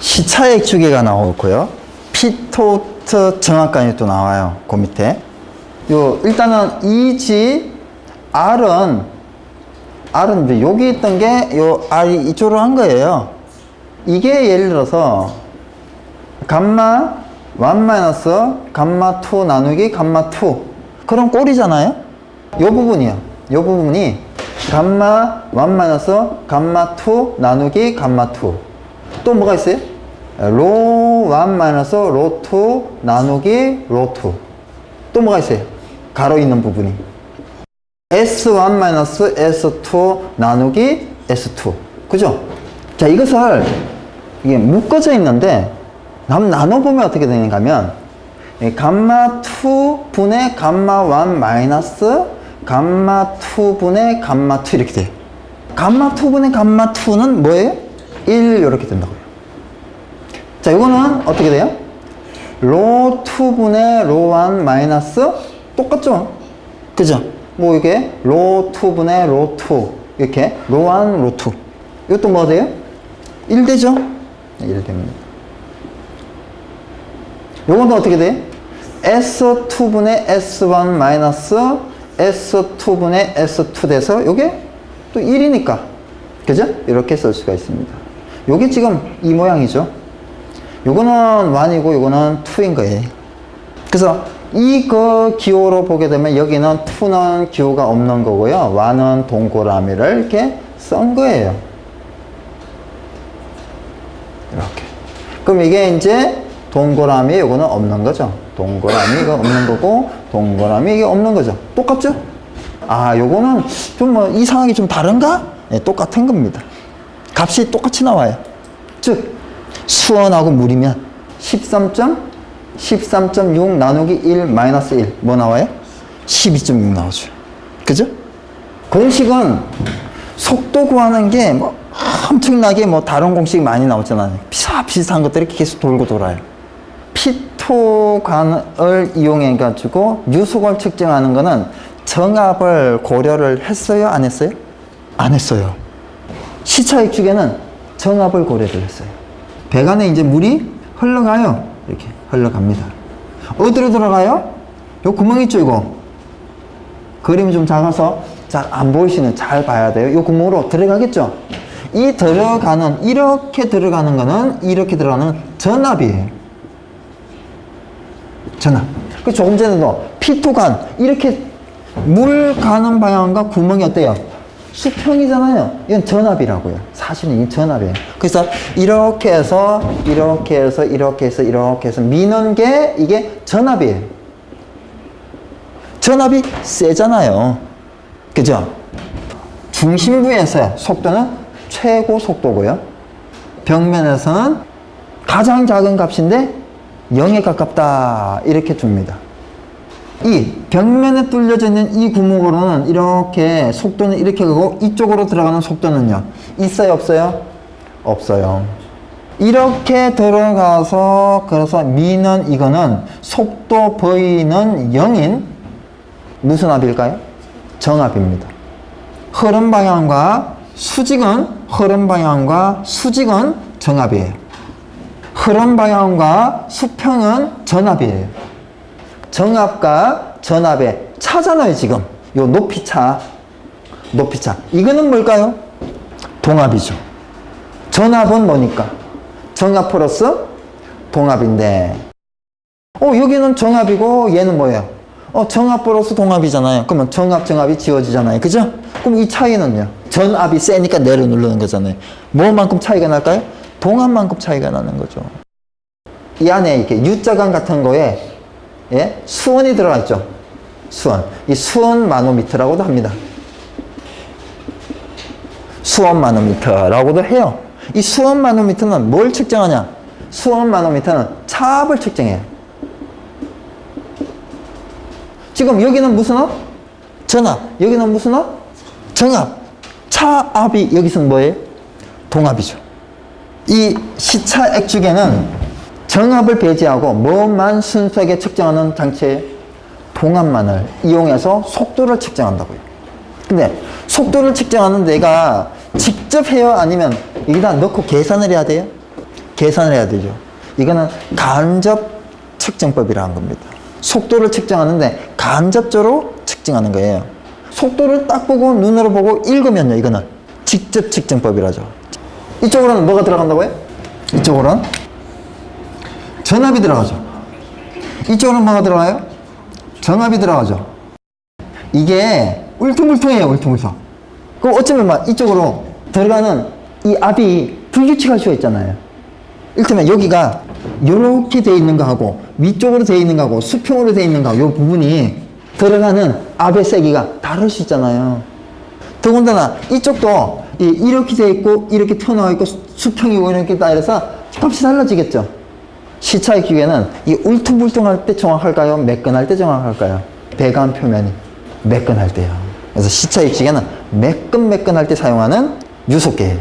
시차액 주기가 나오고요. 피토트 정확관이 또 나와요. 그 밑에. 요 일단은 이지 R은 R은 여기 있던 게 요 R이 이쪽으로 한 거예요. 이게 예를 들어서 감마 1 마이너스 감마 2 나누기 감마 2 그런 꼴이잖아요. 요 부분이요. 요 부분이 감마 1 마이너스 감마 2 나누기 감마 2. 또 뭐가 있어요? 로1 마이너스 로2 나누기 로2. 또 뭐가 있어요? 가로 있는 부분이. S1 마이너스 S2 나누기 S2. 그죠? 자, 이것을 이게 묶어져 있는데 남 나눠보면 어떻게 되는가 하면 이 감마 2 분의 감마 1 마이너스 감마 2 분의 감마 2 이렇게 돼요. 감마 2 분의 감마 2는 뭐예요? 1 이렇게 된다고요. 자, 이거는 어떻게 돼요? 로 2분의 로 1 마이너스 똑같죠? 그죠? 뭐 이게 로 2분의 로 2 이렇게 로 1, 로 2 이것도 뭐 돼요? 1 되죠? 1 됩니다. 요건 또 어떻게 돼? S2분의 S1 마이너스 S2분의 S2 돼서 요게 또 1이니까 그죠? 이렇게 쓸 수가 있습니다. 요게 지금 이 모양이죠. 요거는 1이고 요거는 2인 거예요. 그래서 이 그 기호로 보게 되면 여기는 2는 기호가 없는 거고요. 1은 동그라미를 이렇게 쓴 거예요. 이렇게. 그럼 이게 이제 동그라미 이거는 없는 거죠. 동그라미 이거 없는 거고 동그라미 이게 없는 거죠. 똑같죠? 아, 요거는 좀 뭐 이상하게 좀 다른가? 네, 똑같은 겁니다. 값이 똑같이 나와요. 즉 수원하고 물이면 13. 13.6 나누기 1 마이너스 1. 뭐 나와요? 12.6 나오죠. 그죠? 공식은 속도 구하는 게 뭐 엄청나게 뭐 다른 공식이 많이 나오잖아요. 비슷, 비슷한 것들이 계속 돌고 돌아요. 피토관을 이용해 가지고 유속을 측정하는 거는 정압을 고려를 했어요? 안 했어요? 안 했어요. 시차액 축에는 정압을 고려를 했어요. 배관에 이제 물이 흘러가요. 이렇게 흘러갑니다. 어디로 들어가요? 요 구멍 있죠, 이거? 그림이 좀 작아서 잘 안 보이시는 잘 봐야 돼요. 요 구멍으로 들어가겠죠? 이 들어가는, 이렇게 들어가는 거는 이렇게 들어가는 전압이에요. 전압. 그 조금 전에도 피토관, 이렇게 물 가는 방향과 구멍이 어때요? 수평이잖아요. 이건 전압이라고요. 사실은 이 전압이에요. 그래서 이렇게 해서, 이렇게 해서, 이렇게 해서, 이렇게 해서 미는 게 이게 전압이에요. 전압이 세잖아요. 그죠? 중심부에서의 속도는 최고 속도고요. 벽면에서는 가장 작은 값인데 0에 가깝다. 이렇게 줍니다. 이 벽면에 뚫려져 있는 이 구멍으로는 이렇게 속도는 이렇게 가고 이쪽으로 들어가는 속도는요. 있어요, 없어요? 없어요. 이렇게 들어가서 그래서 미는 이거는 속도 V는 0인 무슨 합일까요? 정합입니다. 흐름 방향과 수직은 흐름 방향과 수직은 정합이에요. 흐름 방향과 수평은 전압이에요. 정압과 전압의 차잖아요, 지금. 요 높이 차. 높이 차. 이거는 뭘까요? 동압이죠. 전압은 뭐니까? 정압 플러스 동압인데. 어, 여기는 정압이고 얘는 뭐예요? 어, 정압 플러스 동압이잖아요. 그러면 정압, 정압이 지워지잖아요. 그죠? 그럼 이 차이는요? 전압이 세니까 내려 누르는 거잖아요. 뭐만큼 차이가 날까요? 동압만큼 차이가 나는 거죠. 이 안에 이렇게 U자간 같은 거에 예? 수원이 들어가 있죠. 수원. 이 수원 마노미터라고도 합니다. 수원 마노미터라고도 해요. 이 수원 마노미터는 뭘 측정하냐? 수원 마노미터는 차압을 측정해요. 지금 여기는 무슨 압? 전압. 여기는 무슨 압? 정압. 차압이 여기서는 뭐예요? 동압이죠. 이 시차 액축에는 정압을 배제하고 뭐만 순수하게 측정하는 장치에 동압만을 이용해서 속도를 측정한다고요. 근데 속도를 측정하는 내가 직접 해요? 아니면 여기다 넣고 계산을 해야 돼요? 계산을 해야 되죠. 이거는 간접 측정법이라는 겁니다. 속도를 측정하는데 간접적으로 측정하는 거예요. 속도를 딱 보고 눈으로 보고 읽으면요, 이거는 직접 측정법이라죠. 이쪽으로는 뭐가 들어간다고요? 이쪽으로는 전압이 들어가죠. 이쪽으로는 뭐가 들어가요? 전압이 들어가죠. 이게 울퉁불퉁해요, 울퉁불퉁. 그 어쩌면 막 이쪽으로 들어가는 이 압이 불규칙할 수가 있잖아요. 이를테면 여기가 이렇게 돼 있는 거하고 위쪽으로 돼 있는 거하고 수평으로 돼 있는 거하고 이 부분이 들어가는 압의 세기가 다를 수 있잖아요. 더군다나 이쪽도 이- 이렇게 돼 있고 이렇게 튀어나와 있고 수- 수평이고 이렇게 다 이래서 값이 달라지겠죠. 시차의 기계는 이 울퉁불퉁할 때 정확할까요? 매끈할 때 정확할까요? 배관 표면이 매끈할 때요. 그래서 시차의 기계는 매끈매끈할 때 사용하는 유속계예요.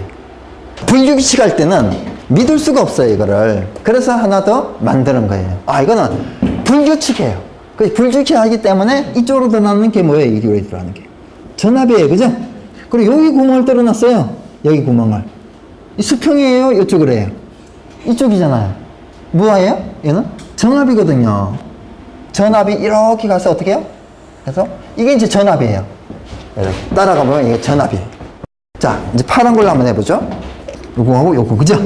불규칙할 때는 믿을 수가 없어요, 이거를. 그래서 하나 더 만드는 거예요. 아, 이거는 불규칙해요. 그 불규칙하기 때문에 이쪽으로 들어가는 게 뭐예요? 이쪽으로 들어가는 게. 전압이에요, 그죠? 그리고 여기 구멍을 뚫어놨어요. 여기 구멍을. 이 수평이에요? 이쪽으로 해요? 이쪽이잖아요. 뭐예요? 얘는? 전압이거든요. 전압이 이렇게 가서 어떻게 해요? 그래서 이게 이제 전압이에요. 따라가 보면 이게 전압이에요. 자, 이제 파란 걸로 한번 해보죠. 요거하고 요거, 그죠?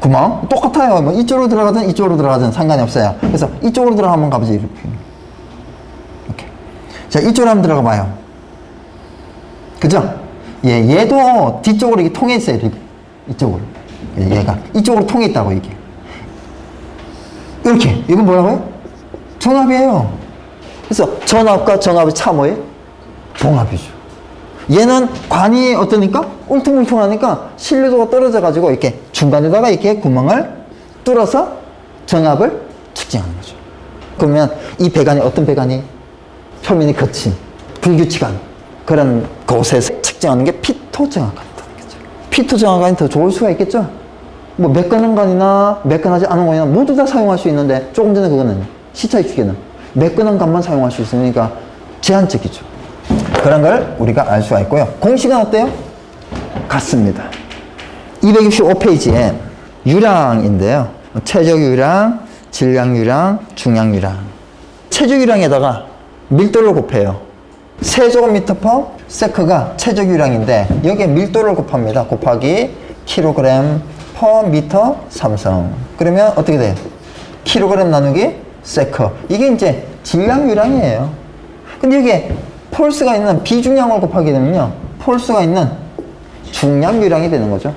구멍. 똑같아요. 뭐 이쪽으로 들어가든 이쪽으로 들어가든 상관이 없어요. 그래서 이쪽으로 들어가 한번 가보지. 이렇게. 이렇게. 자, 이쪽으로 한번 들어가 봐요. 그죠? 예, 얘도 뒤쪽으로 이게 통해 있어요. 이렇게. 이쪽으로. 예, 얘가. 이쪽으로 통해 있다고, 이게. 이렇게. 이건 뭐라고요? 전압이에요. 그래서 전압과 전압의 차 뭐예요? 봉합이죠. 얘는 관이 어떠니까? 울퉁불퉁하니까 신뢰도가 떨어져가지고 이렇게 중간에다가 이렇게 구멍을 뚫어서 전압을 측정하는 거죠. 그러면 이 배관이 어떤 배관이? 표면이 거친, 불규칙한 그런 곳에서 측정하는 게 피토 정확관이라는 거죠. 피토 정확관이 더 좋을 수가 있겠죠? 뭐 매끈한관이나 매끈하지 않은 관이나 모두 다 사용할 수 있는데 조금 전에 그거는 시차의 기계는 매끈한 관만 사용할 수 있으니까 제한적이죠. 그런 걸 우리가 알 수가 있고요. 공식은 어때요? 같습니다. 265페이지에 유량인데요. 최적 유량, 질량 유량, 중량 유량. 최적 유량에다가 밀도를 곱해요. 세제곱미터 퍼 세크가 최적 유량인데 여기에 밀도를 곱합니다. 곱하기 킬로그램 퍼 미터 삼성. 그러면 어떻게 돼요? 킬로그램 나누기 세크. 이게 이제 질량 유량이에요. 근데 여기에 폴스가 있는 비중량을 곱하게 되면요. 폴스가 있는 중량 유량이 되는 거죠.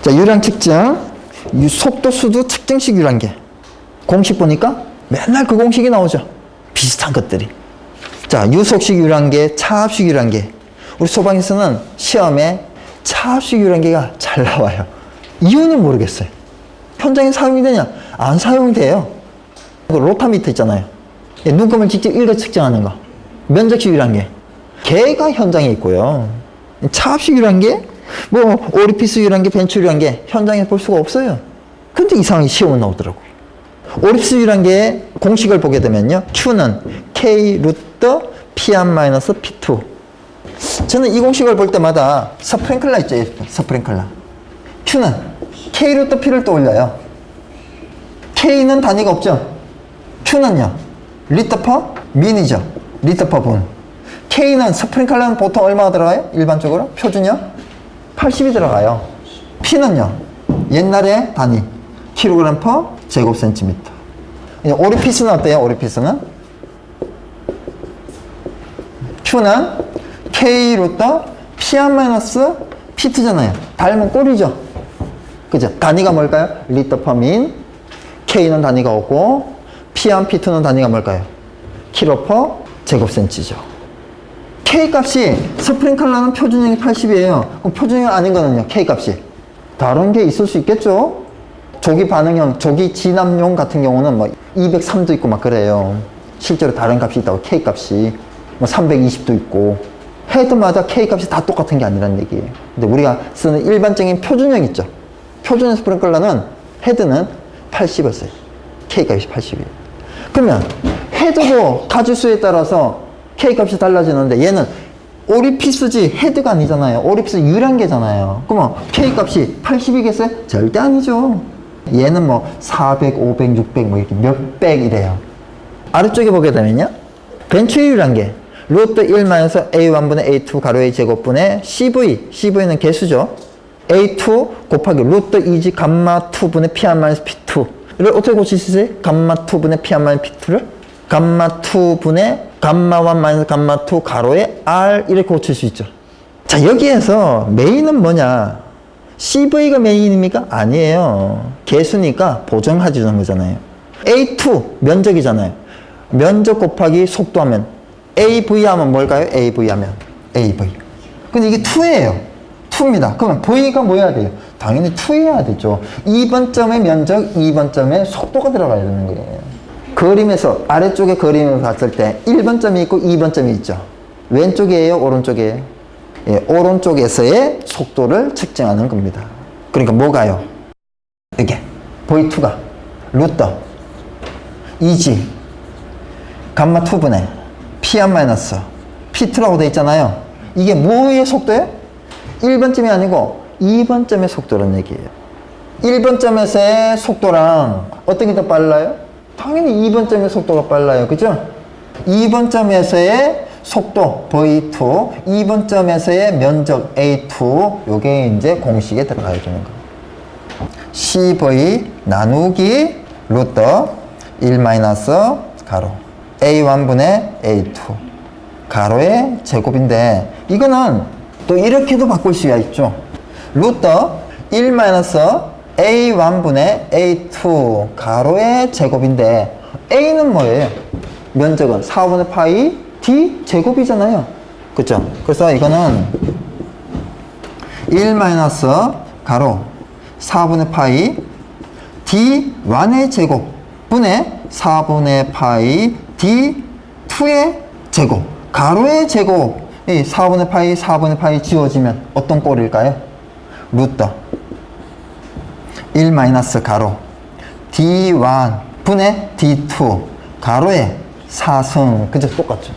자, 유량 측정. 유- 속도 수도 측정식 유량계. 공식 보니까 맨날 그 공식이 나오죠. 비슷한 것들이. 자, 유속식 유량계, 차압식 유량계. 우리 소방에서는 시험에 차압식 유량계가 잘 나와요. 이유는 모르겠어요. 현장에 사용이 되냐? 안 사용돼요. 그 로타미터 있잖아요. 예, 눈금을 직접 읽어 측정하는 거. 면적식 유량계. 걔가 현장에 있고요. 차압식 유량계, 뭐 오리피스 유량계, 벤츠 유량계 현장에 볼 수가 없어요. 근데 이상하게 시험은 나오더라고요. 오리피스 유량계의 공식을 보게 되면요. Q는 K 루트 P1 마이너스 P2. 저는 이 공식을 볼 때마다 스프링클러 있죠. 스프링클러. Q는 K 루트 P를 떠올려요. K는 단위가 없죠. Q는요. 리터 퍼 민이죠. 리터 퍼 분. K는 스프링클러는 보통 얼마가 들어가요? 일반적으로? 표준요? 80이 들어가요. P는요. 옛날에 단위. 킬로그램 퍼 제곱 센티미터. 오리피스는 어때요? 오리피스는? Q는 K 루터 P1 마이너스 P2잖아요. 닮은 꼴이죠. 그죠? 단위가 뭘까요? 리터 퍼 민. K는 단위가 없고 P1, P2는 단위가 뭘까요? 킬로 퍼 제곱센치죠. K 값이 스프링클러는 표준형이 80이에요. 그럼 표준형 아닌 거는요? K 값이 다른 게 있을 수 있겠죠? 조기 반응형, 조기 진압용 같은 경우는 뭐 203도 있고 막 그래요. 실제로 다른 값이 있다고 K 값이 뭐 320도 있고 헤드마다 K 값이 다 똑같은 게 아니라는 얘기예요. 근데 우리가 쓰는 일반적인 표준형 있죠. 표준 스프링클러는 헤드는 80이었어요. K 값이 80이에요. 그러면 헤드도 가지수에 따라서 K 값이 달라지는데 얘는 오리피스지 헤드가 아니잖아요. 오리피스 유량계잖아요. 그러면 K 값이 80이겠어요? 절대 아니죠. 얘는 뭐 400, 500, 600 뭐 이렇게 몇백 이래요. 아래쪽에 보게 되면요. 벤츄리란 게 루트 1마이너스 a1분의 a2 가로 a 제곱분의 cv, cv는 개수죠. A2 곱하기 루트 2지 감마 2분의 p1 마이너스 p2 이걸 어떻게 고칠 수 있어요? 감마 2분의 p1 마이너스 p2를 감마 2분의 감마 1 마이너스 감마 2 가로에 r 이렇게 고칠 수 있죠. 자 여기에서 메인은 뭐냐? CV가 메인입니까? 아니에요. 개수니까 보정해 주는 거잖아요. A2 면적이잖아요. 면적 곱하기 속도 하면 AV 하면 뭘까요? AV 하면 AV. 근데 이게 2예요. 2입니다. 그러면 V가 뭐 해야 돼요? 당연히 2 해야 되죠. 2번 점의 면적, 2번 점의 속도가 들어가야 되는 거예요. 그림에서 아래쪽에 그림을 봤을 때 1번 점이 있고 2번 점이 있죠. 왼쪽이에요? 오른쪽이에요? 예, 오른쪽에서의 속도를 측정하는 겁니다. 그러니까 뭐가요? 이게 V2가 루터 2G 감마 2분의 P1 마이너스 P2라고 되어 있잖아요. 이게 뭐의 속도예요? 1번점이 아니고 2번점의 속도라는 얘기예요. 1번점에서의 속도랑 어떤 게 더 빨라요? 당연히 2번점의 속도가 빨라요. 그죠? 2번점에서의 속도 V2, 2번점에서의 면적 A2, 요게 이제 공식에 들어가야 되는 거예요. CV 나누기 루터 1 마이너스 가로 A1분의 A2 가로의 제곱인데 이거는 또 이렇게도 바꿀 수가 있죠. 루터 1 마이너스 A1분의 A2 가로의 제곱인데 A는 뭐예요? 면적은 4분의 파이 D 제곱이잖아요. 그죠? 그래서 이거는 1 마이너스 가로 4분의 파이 D1의 제곱 분의 4분의 파이 D2의 제곱 가로의 제곱 이 4분의 파이 4분의 파이 지워지면 어떤 꼴일까요? 루터. 1 마이너스 가로. D1 분의 D2 가로의 4승. 그죠 똑같죠.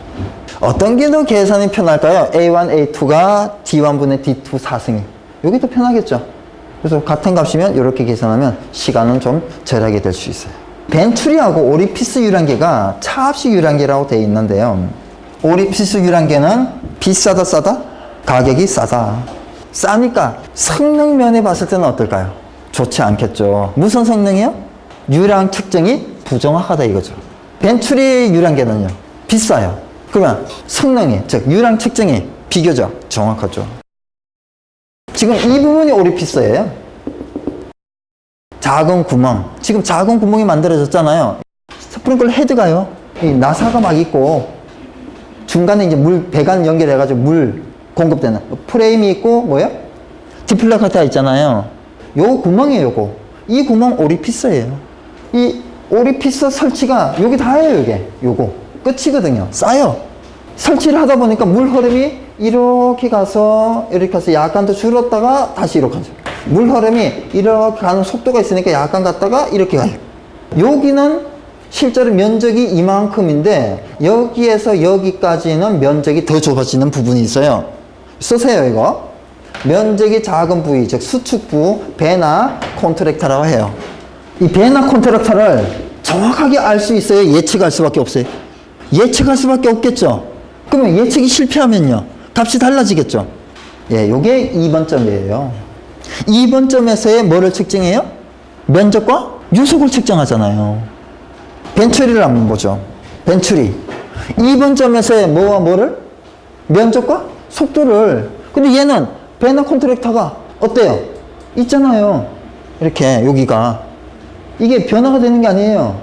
어떤 게 더 계산이 편할까요? A1, A2가 D1분의 D2 4승이. 여기 더 편하겠죠. 그래서 같은 값이면 이렇게 계산하면 시간은 좀 절약이 될 수 있어요. 벤츄리하고 오리피스 유랑계가 차압식 유랑계라고 되어 있는데요 오리피스 유랑계는 비싸다 싸다? 가격이 싸다 싸니까 성능 면에 봤을 때는 어떨까요? 좋지 않겠죠. 무슨 성능이요? 유량 측정이 부정확하다 이거죠. 벤츄리 유량계는요. 비싸요. 그러면 성능이, 즉 유량 측정이 비교적 정확하죠. 지금 이 부분이 오리피스예요. 작은 구멍. 지금 작은 구멍이 만들어졌잖아요. 스프링클 헤드가요. 이 나사가 막 있고 중간에 이제 물 배관 연결해가지고 물 공급되는 프레임이 있고 뭐요? 디플레카타 있잖아요. 요 구멍이에요, 요거. 이 구멍 오리피스예요. 이 오리피스 설치가 여기 다예요, 이게. 요거. 끝이거든요. 싸요. 설치를 하다 보니까 물 흐름이 이렇게 가서 이렇게 가서 약간 더 줄었다가 다시 이렇게 가죠. 물 흐름이 이렇게 가는 속도가 있으니까 약간 갔다가 이렇게 가요. 여기는 실제로 면적이 이만큼인데 여기에서 여기까지는 면적이 더 좁아지는 부분이 있어요. 쓰세요, 이거. 면적이 작은 부위, 즉 수축부, 배나 콘트랙터라고 해요. 이 배나 콘트랙터를 정확하게 알 수 있어요? 예측할 수밖에 없어요? 예측할 수밖에 없겠죠? 그러면 예측이 실패하면요? 값이 달라지겠죠? 예, 요게 2번 점이에요. 2번 점에서의 뭐를 측정해요? 면적과 유속을 측정하잖아요. 벤츄리를 한번 보죠. 벤츄리. 2번 점에서의 뭐와 뭐를? 면적과 속도를. 근데 얘는 배너 컨트랙터가 어때요? 있잖아요. 이렇게 여기가. 이게 변화가 되는 게 아니에요.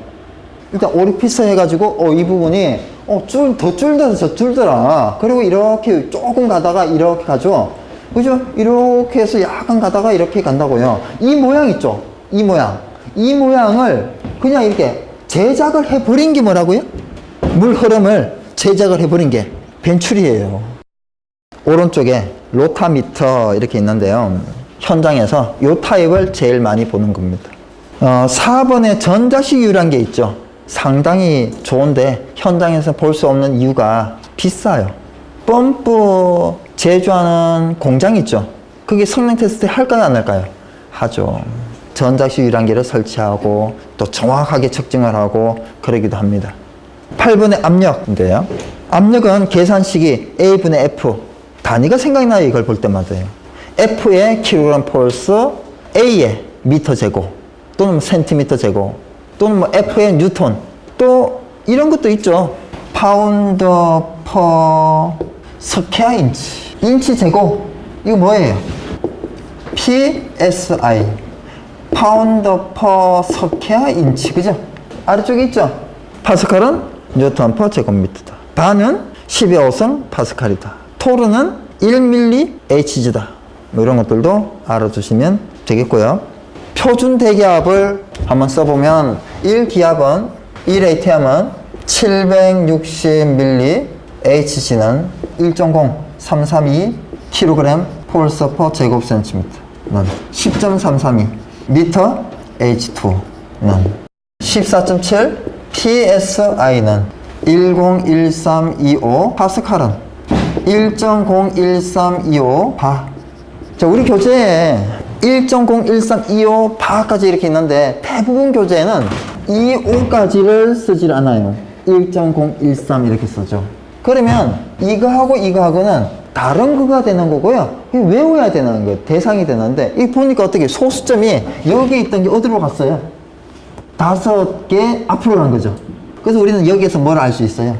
일단 오리피스 해가지고 어, 이 부분이 어, 줄, 더 줄더라, 줄더라. 그리고 이렇게 조금 가다가 이렇게 가죠. 그죠? 이렇게 해서 약간 가다가 이렇게 간다고요. 이 모양 있죠? 이 모양. 이 모양을 그냥 이렇게 제작을 해버린 게 뭐라고요? 물 흐름을 제작을 해버린 게 벤출이에요. 오른쪽에 로타미터 이렇게 있는데요. 현장에서 이 타입을 제일 많이 보는 겁니다. 어, 4번에 전자식 유란계 있죠. 상당히 좋은데 현장에서 볼 수 없는 이유가 비싸요. 펌프 제조하는 공장 있죠. 그게 성능 테스트 할까요, 안 할까요? 하죠. 전자식 유량계를 설치하고 또 정확하게 측정을 하고 그러기도 합니다. 8번의 압력인데요. 압력은 계산식이 A분의 F. 단위가 생각나요, 이걸 볼 때마다요. F의 킬로그램 폴스, A의 미터 제곱, 또는 센티미터 제곱, 또는 뭐 F의 뉴턴, 또 이런 것도 있죠. 파운드 퍼 스퀘어 인치. 인치 제곱. 이거 뭐예요? PSI. 파운드 퍼 스퀘어 인치. 그죠? 아래쪽에 있죠? 파스칼은 뉴턴 퍼 제곱미터다. 반은 10의 5성 파스칼이다. 토르는 1밀리 Hg다. 뭐 이런 것들도 알아두시면 되겠고요. 표준 대기압을 한번 써보면 1기압은 1ATM은 760밀리 Hg는 1.0332 kg 폴스 퍼 제곱센티미터는 10.332 미터 H2는 14.7 PSI는 101325 파스칼은 1.01325 바. 자, 우리 교재에 1.01325 바까지 이렇게 있는데 대부분 교재에는 25까지를 쓰질 않아요. 1.013 이렇게 쓰죠. 그러면 이거하고 이거하고는 다른 거가 되는 거고요. 외워야 되는 거예요. 대상이 되는데 이 보니까 어떻게 소수점이 여기 있던 게 어디로 갔어요? 다섯 개 앞으로 간 거죠. 그래서 우리는 여기에서 뭘 알 수 있어요?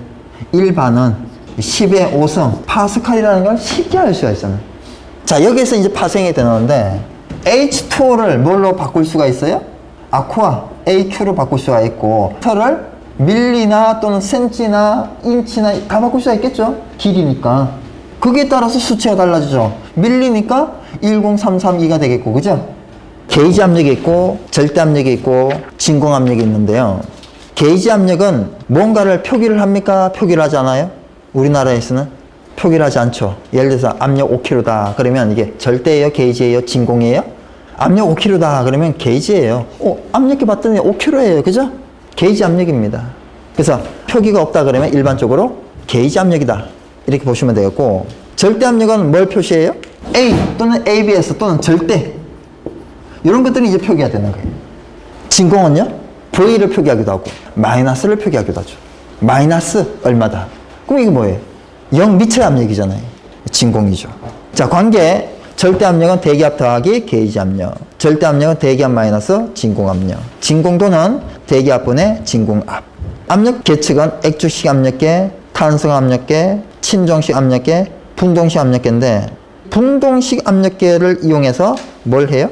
1반은 10의 5성 파스칼이라는 걸 쉽게 알 수가 있잖아요. 자, 여기에서 이제 파생이 되는데 H2를 뭘로 바꿀 수가 있어요? 아쿠아 AQ로 바꿀 수가 있고 터를 밀리나 또는 센치나 인치나 다 바꿀 수가 있겠죠? 길이니까. 그게 따라서 수치가 달라지죠. 밀리니까 10332가 되겠고, 그죠? 게이지 압력이 있고 절대 압력이 있고 진공 압력이 있는데요. 게이지 압력은 뭔가를 표기를 합니까? 표기를 하지 않아요? 우리나라에서는 표기를 하지 않죠. 예를 들어서 압력 5kg다. 그러면 이게 절대예요? 게이지예요? 진공이에요? 압력 5kg다. 그러면 게이지예요. 어, 압력계 봤더니 5kg예요. 그죠? 게이지 압력입니다. 그래서 표기가 없다 그러면 일반적으로 게이지 압력이다. 이렇게 보시면 되겠고 절대 압력은 뭘 표시해요? A 또는 ABS 또는 절대 이런 것들이 이제 표기가 되는 거예요. 진공은요? V를 표기하기도 하고 마이너스를 표기하기도 하죠. 마이너스 얼마다. 그럼 이게 뭐예요? 0 미처의 압력이잖아요. 진공이죠. 자, 관계 절대 압력은 대기압 더하기 게이지 압력. 절대 압력은 대기압 마이너스 진공 압력. 진공도는 대기압분의 진공압. 압력 계측은 액주식 압력계, 탄성 압력계, 친정식 압력계, 분동식 압력계인데 분동식 압력계를 이용해서 뭘 해요?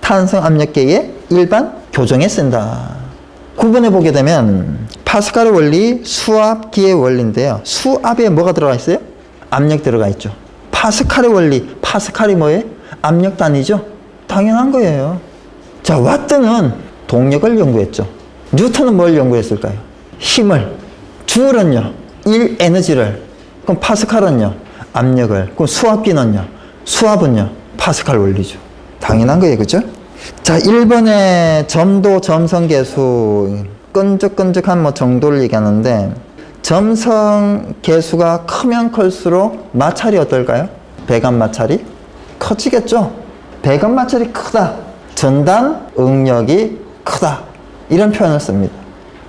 탄성 압력계의 일반 교정에 쓴다. 구분해 보게 되면 파스칼의 원리, 수압기의 원리인데요. 수압에 뭐가 들어가 있어요? 압력 들어가 있죠. 파스칼의 원리, 파스칼이 뭐예요? 압력 단위죠. 당연한 거예요. 자, 와트는 동력을 연구했죠. 뉴턴은 뭘 연구했을까요? 힘을. 줄은요, 1 에너지를. 그럼 파스칼은요, 압력을. 그럼 수압기는요, 수압은요, 파스칼 원리죠. 당연한 거예요, 그죠? 자, 1번의 점도 점성 계수 끈적끈적한 뭐 정도를 얘기하는데 점성 계수가 크면 클수록 마찰이 어떨까요? 배관 마찰이 커지겠죠. 배관 마찰이 크다. 전단 응력이 크다. 이런 표현을 씁니다.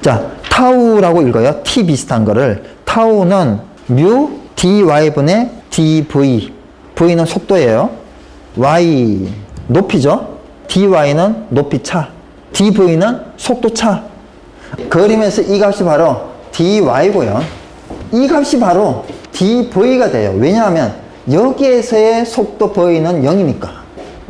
자, 타우라고 읽어요. T 비슷한 거를. 타우는 뮤 dy분의 dv. v는 속도예요. y 높이죠. dy는 높이 차. dv는 속도 차. 그림에서 이 값이 바로 dy고요. 이 값이 바로 dv가 돼요. 왜냐하면 여기에서의 속도 v는 0이니까.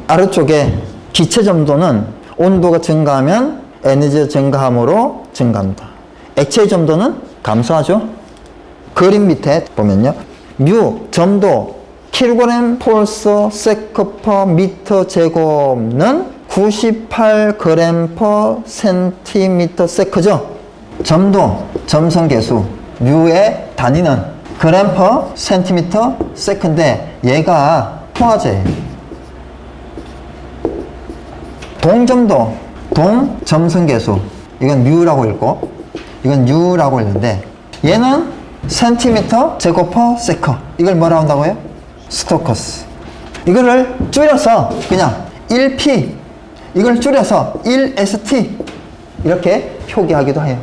아래쪽에 기체 점도는 온도가 증가하면 에너지가 증가함으로 증가합니다. 액체 점도는 감소하죠. 그림 밑에 보면요. 뮤 점도 킬로그램 폴스 세크 퍼 미터 제곱는 98g 퍼 센티미터 세크죠. 점도 점성 계수 뮤의 단위는 그램 퍼 센티미터 세크인데 얘가 포화제예요. 동점도 동점성 계수 이건 뮤라고 읽고 이건 유라고 읽는데 얘는 센티미터 제곱 퍼 세커 이걸 뭐라 한다고요? 스토커스 이거를 줄여서 그냥 1P 이걸 줄여서 1ST 이렇게 표기하기도 해요.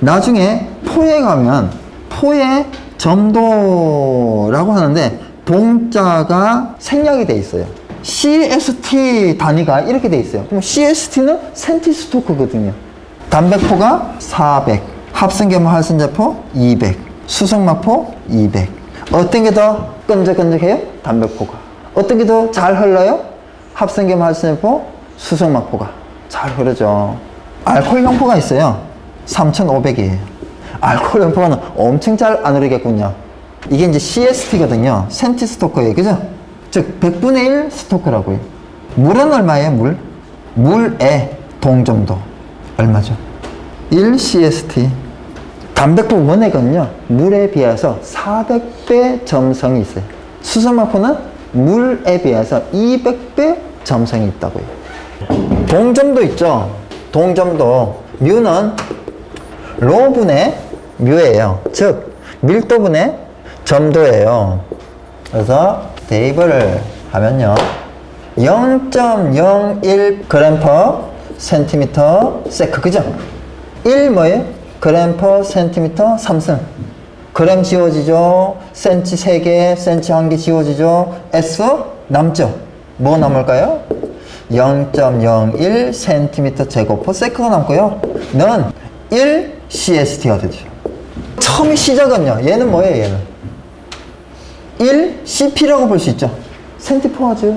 나중에 포에 가면 포의 점도라고 하는데 동자가 생략이 돼 있어요. CST 단위가 이렇게 돼 있어요. 그럼 CST는 센티스토크거든요. 담배포가 400, 합성계모 할선제포 200, 수성마포 200. 어떤 게 더 끈적끈적해요? 담배포가. 어떤 게 더 잘 흘러요? 합성계모 할선제포, 수성마포가 잘 흐르죠. 알코올 형포가 있어요. 3,500이에요. 알코올 형포가는 엄청 잘 안 흐르겠군요. 이게 이제 CST거든요. 센티 스토커예요. 그죠? 즉, 100분의 1 스토커라고요. 물은 얼마예요, 물? 물의 동정도. 얼마죠? 1 담배포 원액은요, 물에 비해서 400배 점성이 있어요. 수성마포는 물에 비해서 200배 점성이 있다고요. 동점도 있죠. 동점도. 뮤는 로분의 뮤예요. 즉, 밀도분의 점도예요. 그래서 대입을 하면요. 0.01 g 센티미터 세크 그죠? 1 뭐예요? 그램 퍼 센티미터 3승. 그램 지워지죠? 센치 3개 센치 1개 지워지죠? S 남죠? 뭐 남을까요? 0.01 센티미터 제곱 퍼 세크가 남고요. 는 1 CST가 되죠. 처음에 시작은요. 얘는 뭐예요 얘는? 1 CP라고 볼 수 있죠. 센티포화즈.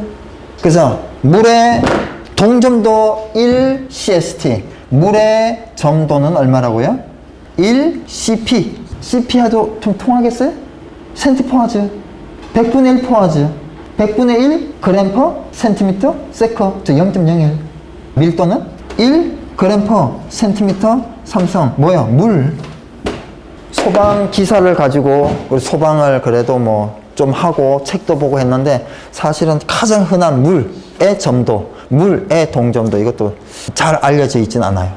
그래서 물의 동점도 1 CST 물의 점도는 얼마라고요? 1 CP CP하도 좀 통하겠어요? 센티포화즈 100분의 1 포화즈 100분의 1 그램 퍼 센티미터 즉0.01 밀도는 1 그램 퍼 센티미터 삼성. 뭐야 물. 소방 기사를 가지고 소방을 그래도 뭐 좀 하고 책도 보고 했는데 사실은 가장 흔한 물의 점도, 물의 동점도 이것도 잘 알려져 있진 않아요.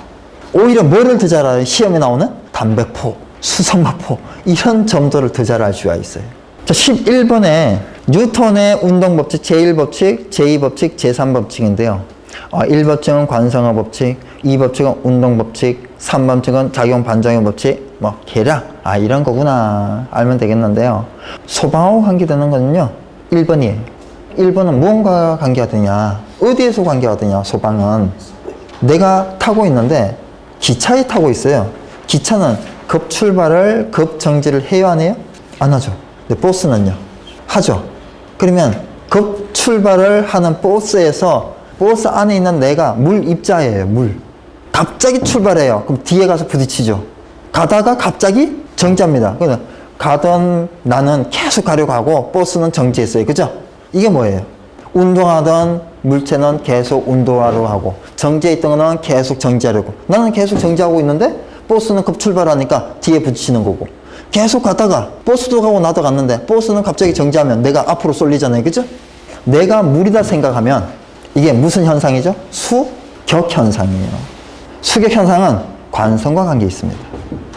오히려 뭐를 더 잘 알아요? 시험에 나오는 담배포, 수성마포 이런 점도를 더잘 알 수가 있어요. 자, 11번에 뉴턴의 운동법칙 제1법칙, 제2법칙, 제3법칙인데요. 어, 1법칙은 관성화 법칙, 2법칙은 운동 법칙, 3법칙은 작용 반작용 법칙, 뭐 계략 아 이런 거구나 알면 되겠는데요. 소방하고 관계되는 거는요. 1번이에요. 1번은 무언가 관계가 되냐 어디에서 관계가 되냐 소방은 내가 타고 있는데 기차에 타고 있어요. 기차는 급 출발을 급 정지를 해야 하네요? 안 하죠. 근데 버스는요? 하죠. 그러면 급 출발을 하는 버스에서 버스 안에 있는 내가 물 입자예요, 물. 갑자기 출발해요. 그럼 뒤에 가서 부딪히죠. 가다가 갑자기 정지합니다. 가던 나는 계속 가려고 하고 버스는 정지했어요. 그죠? 이게 뭐예요? 운동하던 물체는 계속 운동하려고 하고 정지해 있던 거는 계속 정지하려고 나는 계속 정지하고 있는데 버스는 급 출발하니까 뒤에 부딪히는 거고 계속 가다가 버스도 가고 나도 갔는데 버스는 갑자기 정지하면 내가 앞으로 쏠리잖아요. 그죠? 내가 물이다 생각하면 이게 무슨 현상이죠? 수격 현상이에요. 수격 현상은 관성과 관계 있습니다.